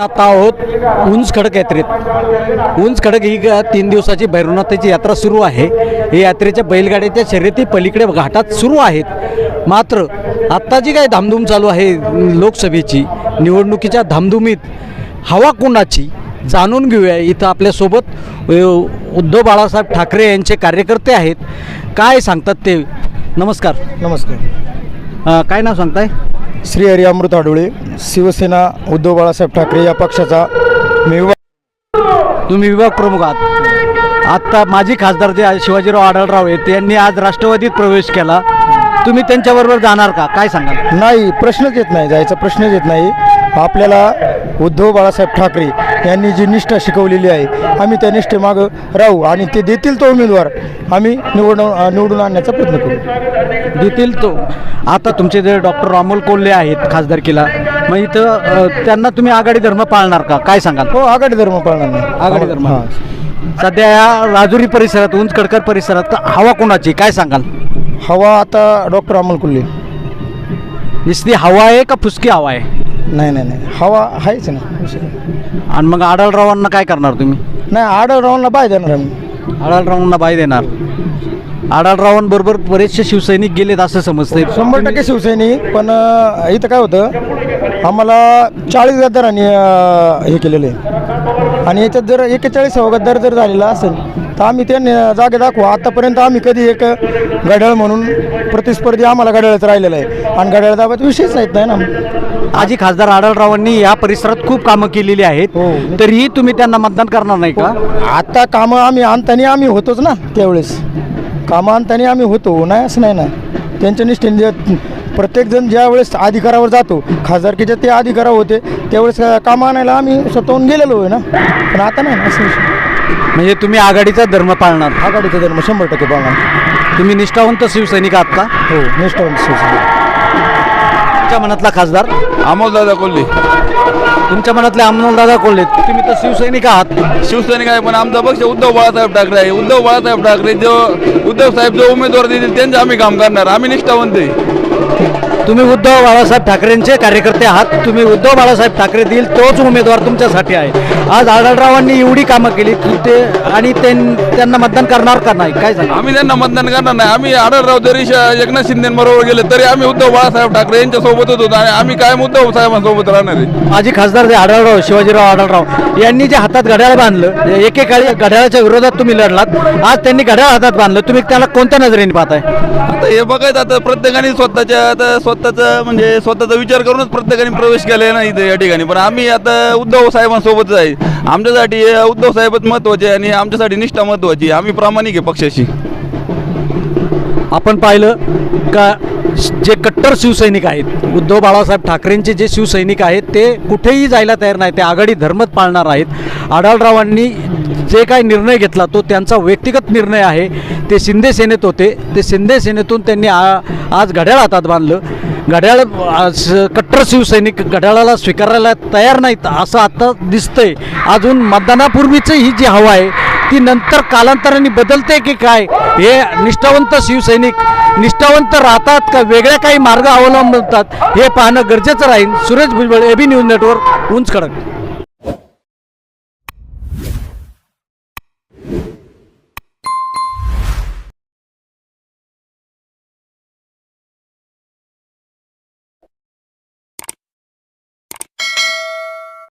आता आहोत उंच खडक यात्रेत. उंच खडक ही तीन दिवसाची भैरवनाथाची यात्रा सुरू आहे. ही यात्रेच्या बैलगाड्याच्या शर्यती पलीकडे घाटात सुरू आहेत. मात्र आत्ता जी काही धामधूम चालू आहे लोकसभेची निवडणुकीच्या धामधुमीत हवा कोणाची जाणून घेऊया. इथं आपल्यासोबत उद्धव बाळासाहेब ठाकरे यांचे कार्यकर्ते आहेत. काय सांगतात ते? नमस्कार. नमस्कार. काय नाव सांगताय? श्री हरी अमृत आडोळे शिवसेना उद्धव बाळासाहेब ठाकरे या पक्षाचा मी विभाग तुम्ही विभाग प्रमुख आहात. आत्ता माजी खासदार जे शिवाजीराव आढळराव आहेत यांनी आज राष्ट्रवादीत प्रवेश केला. तुम्ही त्यांच्याबरोबर जाणार का? काय सांगाल? नाही प्रश्नच येत नाही जायचा प्रश्नच येत नाही. आपल्याला उद्धव बाळासाहेब ठाकरे यांनी जी निष्ठा शिकवलेली आहे आम्ही त्या निष्ठेमागं राहू आणि ते देतील तो उमेदवार आम्ही निवडून निवडून आणण्याचा प्रयत्न करू. देतील तो. आता तुमचे जे डॉक्टर अमोल कोल्हे आहेत खासदारकीला मग इथं त्यांना तुम्ही आघाडी धर्म पाळणार का? काय सांगाल? हो आघाडी धर्म पाळणार नाही आघाडी धर्म. सध्या या राजुरी परिसरात उंच कडकर परिसरात हवा कोणाची? काय सांगाल? हवा आता डॉक्टर अमोल कुल्ले नुसती हवा आहे का फुसकी हवा आहे? नाही नाही नाही. हवा आहेच ना. आणि मग आढळरावांना काय करणार तुम्ही? नाही आढळरावांना बाय देणार आम्ही. आढळरावांना बाय देणार. आढळरावांबरोबर बरेचसे शिवसैनिक गेलेत असं समजतंय. शंभर टक्के शिवसैनिक पण अ, इथं काय होतं आम्हाला चाळीस गद्दारांनी अ, हे केलेलं आहे. आणि याच्यात जर एकेचाळीसावा गद्दार जर झालेला असेल तर आम्ही त्यांनी जागे दाखवू. आतापर्यंत आम्ही कधी एक घड्याळ म्हणून प्रतिस्पर्धी आम्हाला घड्याळच राहिलेलं आहे. आणि घड्याळ दाबाचा विषयच येत नाही ना. आजी खासदार आढळरावांनी या परिसरात खूप कामं केलेली आहेत. हो. तरीही तुम्ही त्यांना मतदान करणार नाही का? आता कामं आम्ही आणताना आम्ही होतोच ना त्यावेळेस. कामं आणताना आम्ही होतो नाही असं नाही ना. त्यांच्या निष्ठेने प्रत्येकजण ज्या वेळेस अधिकारावर जातो खासदारकीच्या ते अधिकारावर होते त्यावेळेस कामं आणायला आम्ही स्वतःहून गेलेलो आहे ना. पण आता नाही ना असं म्हणजे तुम्ही आघाडीचा धर्म पाळणार. आघाडीचा धर्म शंभर टक्के पाळणार. तुम्ही निष्ठावंत शिवसैनिक आहात का? हो निष्ठावंत शिवसेना तुमच्या मनातला खासदार? अमोलदादा कोल्हे. तुमच्या मनातले अमोलदादा कोल्हे तुम्ही तर शिवसैनिक आहात. शिवसैनिक आहे पण आमचा पक्ष उद्धव बाळासाहेब ठाकरे आहे. उद्धव बाळासाहेब ठाकरे जो उद्धव साहेब जो उमेदवार देतील त्यांचे आम्ही काम करणार. आम्ही निष्ठावंत आहे. तुम्ही उद्धव बाळासाहेब ठाकरेंचे कार्यकर्ते आहात. तुम्ही उद्धव बाळासाहेब ठाकरे देईल तोच उमेदवार तुमच्यासाठी आहे. आज आढळरावांनी एवढी कामं केली की ते आणि त्यांना मतदान करणार का नाही? काय सांगा आम्ही त्यांना मतदान करणार नाही. आम्ही आढळराव जरी एकनाथ शिंदेबरोबर गेले तरी आम्ही उद्धव बाळासाहेब ठाकरे यांच्या सोबतच होतो आणि आम्ही कायम उद्धव साहेबांसोबत राहणार आहे. माजी खासदार जे आढळराव शिवाजीराव आढळराव यांनी जे हातात घड्याळ बांधलं एकेकाळी घड्याळाच्या विरोधात तुम्ही लढलात. आज त्यांनी घड्याळ हातात बांधलं. तुम्ही त्याला कोणत्या नजरेने पाहताय? आता हे बघायचं आता प्रत्येकाने स्वतःच्या आता स्वतःचा म्हणजे स्वतःचा विचार करूनच प्रत्येकाने प्रवेश केला ना इथे या ठिकाणी. पण आम्ही आता उद्धव साहेबांसोबतच आहे. आमच्यासाठी उद्धव साहेबच महत्त्वाचे आहे आणि आमच्यासाठी निष्ठा महत्वाची आहे. आम्ही प्रामाणिक आहे पक्षाशी. आपण पाहिलं का जे कट्टर शिवसैनिक आहेत उद्धव बाळासाहेब ठाकरेंचे जे शिवसैनिक आहेत ते कुठेही जायला तयार नाही ते आघाडी धर्मच पाळणार आहेत. आढळरावांनी जे काही निर्णय घेतला तो त्यांचा व्यक्तिगत निर्णय आहे. ते शिंदे सेनेत होते. ते शिंदे सेनेतून त्यांनी आ आज घड्याळ हातात बांधलं. घड्याळ कट्टर शिवसैनिक घड्याळाला स्वीकारायला तयार नाहीत असं आता दिसतंय. अजून मतदानापूर्वीचं ही जी हवा आहे ती नंतर कालांतराने बदलते की काय? हे निष्ठावंत शिवसैनिक निष्ठावंत राहतात का? वेगळ्या काही मार्ग अवलंबतात हे पाहणं गरजेचं राहील. Suresh Bhujbal AB news network उंच खडक